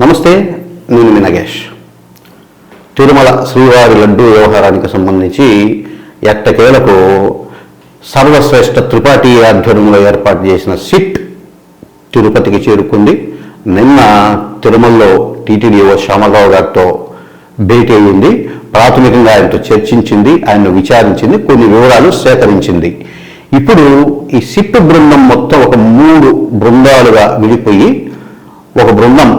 నమస్తే నేను మీ నగేష్. తిరుమల శ్రీవారి లడ్డు వ్యవహారానికి సంబంధించి ఎట్టకేలకు సర్వశ్రేష్ఠ త్రిపాఠి ఆధ్వర్యంలో ఏర్పాటు చేసిన సిట్ తిరుపతికి చేరుకుంది. నిన్న తిరుమలలో టీటీడీఓ శ్యామరావు గారితో భేటీ అయ్యింది ప్రాథమికంగా ఆయనతో చర్చించింది ఆయన విచారించింది కొన్ని వివరాలు సేకరించింది. ఇప్పుడు ఈ సిట్ బృందం మొత్తం ఒక మూడు బృందాలుగా విడిపోయి ఒక బృందం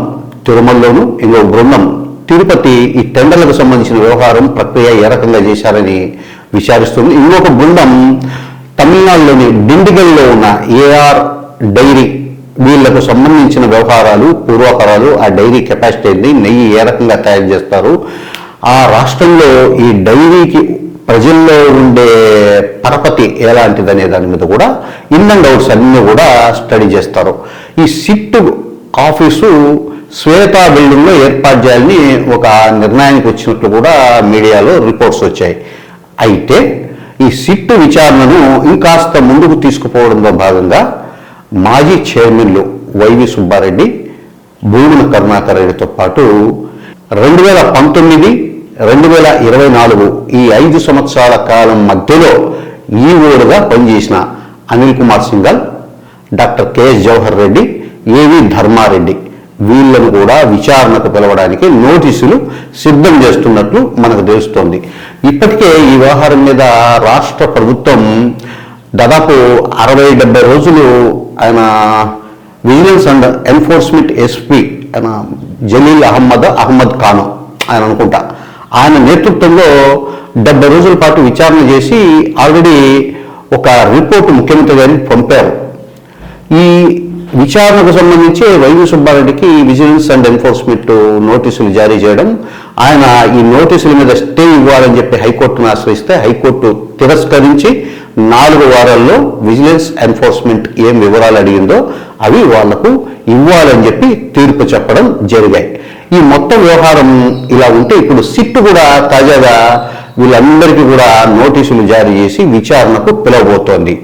తిరుమలలోను ఇంకో బృందం తిరుపతి ఈ టెండర్లకు సంబంధించిన వ్యవహారం ప్రక్రియ ఏ రకంగా చేశారని విచారిస్తుంది. ఇంకొక బృందం తమిళనాడులోని డిండిగల్లో ఉన్న ఏఆర్ డైరీ వీళ్ళకు సంబంధించిన వ్యవహారాలు పూర్వాపరాలు ఆ డైరీ కెపాసిటీ ఏంది నెయ్యి ఏ రకంగా తయారు చేస్తారు ఆ రాష్ట్రంలో ఈ డైరీకి ప్రజల్లో ఉండే పరపతి ఎలాంటిదనే దాని మీద కూడా ఇన్ అండ్ అవుట్స్ అన్నీ కూడా స్టడీ చేస్తారు. ఈ సిట్ ఆఫీసు శ్వేత బిల్డింగ్లో ఏర్పాటు చేయాలని ఒక నిర్ణయానికి వచ్చినట్లు కూడా మీడియాలో రిపోర్ట్స్ వచ్చాయి. అయితే ఈ సిట్ విచారణను ఇంకాస్త ముందుకు తీసుకుపోవడంలో భాగంగా మాజీ చైర్మన్లు వైవి సుబ్బారెడ్డి భూముల కరుణాకర్ రెడ్డితో పాటు రెండు వేల పంతొమ్మిది రెండు వేల ఇరవై నాలుగు ఈ ఐదు సంవత్సరాల కాలం మధ్యలో ఈ పనిచేసిన Anil Kumar Singhal doctor KS Jawahar Reddy AV Dharma Reddy. వీళ్ళను కూడా విచారణకు పిలవడానికి నోటీసులు సిద్ధం చేస్తున్నట్లు మనకు తెలుస్తోంది. ఇప్పటికే ఈ వ్యవహారం మీద రాష్ట్ర ప్రభుత్వం దాదాపు అరవై డెబ్బై రోజులు ఆయన విజిలెన్స్ అండ్ ఎన్ఫోర్స్మెంట్ ఎస్పీ ఆయన జలీల్ అహ్మద్ అహ్మద్ ఖాన్ ఆయన అనుకుంటా. ఆయన నేతృత్వంలో డెబ్బై రోజుల పాటు విచారణ చేసి ఆల్రెడీ ఒక రిపోర్ట్ ముఖ్యమంత్రి గారికి పంపారు. ఈ విచారణకు సంబంధించి వైవి సుబ్బారెడ్డికి విజిలెన్స్ అండ్ ఎన్ఫోర్స్మెంట్ నోటీసులు జారీ చేయడం ఆయన ఈ నోటీసుల మీద స్టే ఇవ్వాలని చెప్పి హైకోర్టును ఆశ్రయిస్తే హైకోర్టు తిరస్కరించి నాలుగు వారాల్లో విజిలెన్స్ ఎన్ఫోర్స్మెంట్ ఏం వివరాలు అడిగిందో అవి వాళ్ళకు ఇవ్వాలని చెప్పి తీర్పు చెప్పడం జరిగాయి. ఈ మొత్తం వ్యవహారం ఇలా ఉంటే ఇప్పుడు సిట్ కూడా తాజాగా వీళ్ళందరికీ కూడా నోటీసులు జారీ చేసి విచారణకు పిలవబోతోంది.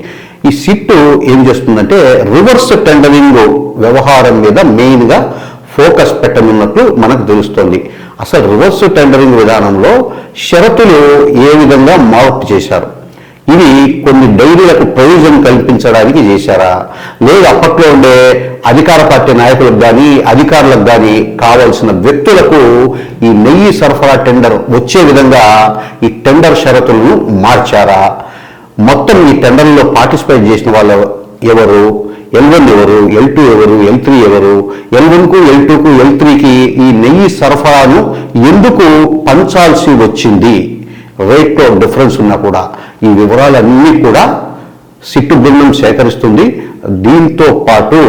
ఈ సిట్ ఏం చేస్తుందంటే రివర్స్ టెండరింగ్ వ్యవహారం మీద మెయిన్గా ఫోకస్ పెట్టనున్నట్లు మనకు తెలుస్తోంది. అసలు రివర్స్ టెండరింగ్ విధానంలో షరతులు ఏ విధంగా మార్పు చేశారు? ఇవి కొన్ని డైరీలకు ప్రయోజనం కల్పించడానికి చేశారా? లేదు అప్పట్లో ఉండే అధికార పార్టీ నాయకులకు కానీ అధికారులకు కానీ కావాల్సిన వ్యక్తులకు ఈ నెయ్యి సరఫరా టెండర్ వచ్చే విధంగా ఈ టెండర్ షరతులను మార్చారా? మొత్తం ఈ టెండర్లో పార్టిసిపేట్ చేసిన వాళ్ళు ఎవరు? ఎల్ వన్ ఎవరు? ఎల్ టూ ఎవరు? ఎల్ త్రీ ఎవరు? ఎల్ వన్కు ఎల్ టూకు ఎల్ త్రీకి ఈ నెయ్యి సరఫరాను ఎందుకు పంచాల్సి వచ్చింది? రేట్లో డిఫరెన్స్ ఉన్నా కూడా ఈ వివరాలన్నీ కూడా సిట్టు బృందం సేకరిస్తుంది. దీంతో పాటు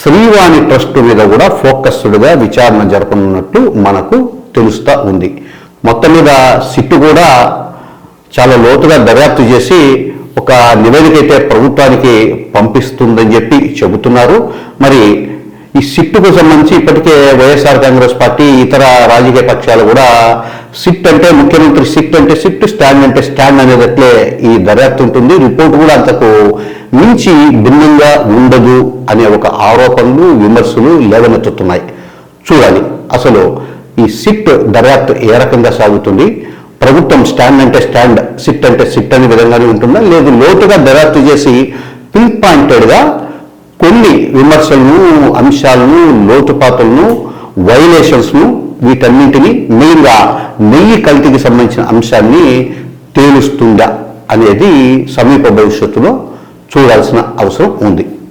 శ్రీవాణి ట్రస్ట్ మీద కూడా ఫోకస్డ్గా విచారణ జరపనున్నట్టు మనకు తెలుస్తూ ఉంది. మొత్తం మీద సిట్టు కూడా చాలా లోతుగా దర్యాప్తు చేసి ఒక నివేదిక అయితే ప్రభుత్వానికి పంపిస్తుందని చెప్పి చెబుతున్నారు. మరి ఈ సిట్టుకు సంబంధించి ఇప్పటికే వైఎస్ఆర్ కాంగ్రెస్ పార్టీ ఇతర రాజకీయ పక్షాలు కూడా సిట్ అంటే ముఖ్యమంత్రి సిట్ అంటే సిట్ స్టాండ్ అంటే స్టాండ్ అనేదట్లే ఈ దర్యాప్తు ఉంటుంది. రిపోర్ట్ కూడా అంతకు మించి భిన్నంగా ఉండదు అనే ఒక ఆరోపణలు విమర్శలు లేవనెత్తుతున్నాయి. చూడాలి. అసలు ఈ సిట్ దర్యాప్తు ఏ రకంగా సాగుతుంది? ప్రభుత్వం స్టాండ్ అంటే స్టాండ్ సిట్ అంటే సిట్ అనే విధంగానే ఉంటుందా? లేదు లోతుగా దర్యాప్తు చేసి పిన్ పాయింటెడ్గా కొన్ని విమర్శలను అంశాలను లోతుపాతులను వైలేషన్స్ను వీటన్నింటినీ మెయిన్గా నెయ్యి కల్తీకి సంబంధించిన అంశాన్ని తేలుస్తుందా అనేది సమీప భవిష్యత్తులో చూడాల్సిన అవసరం ఉంది.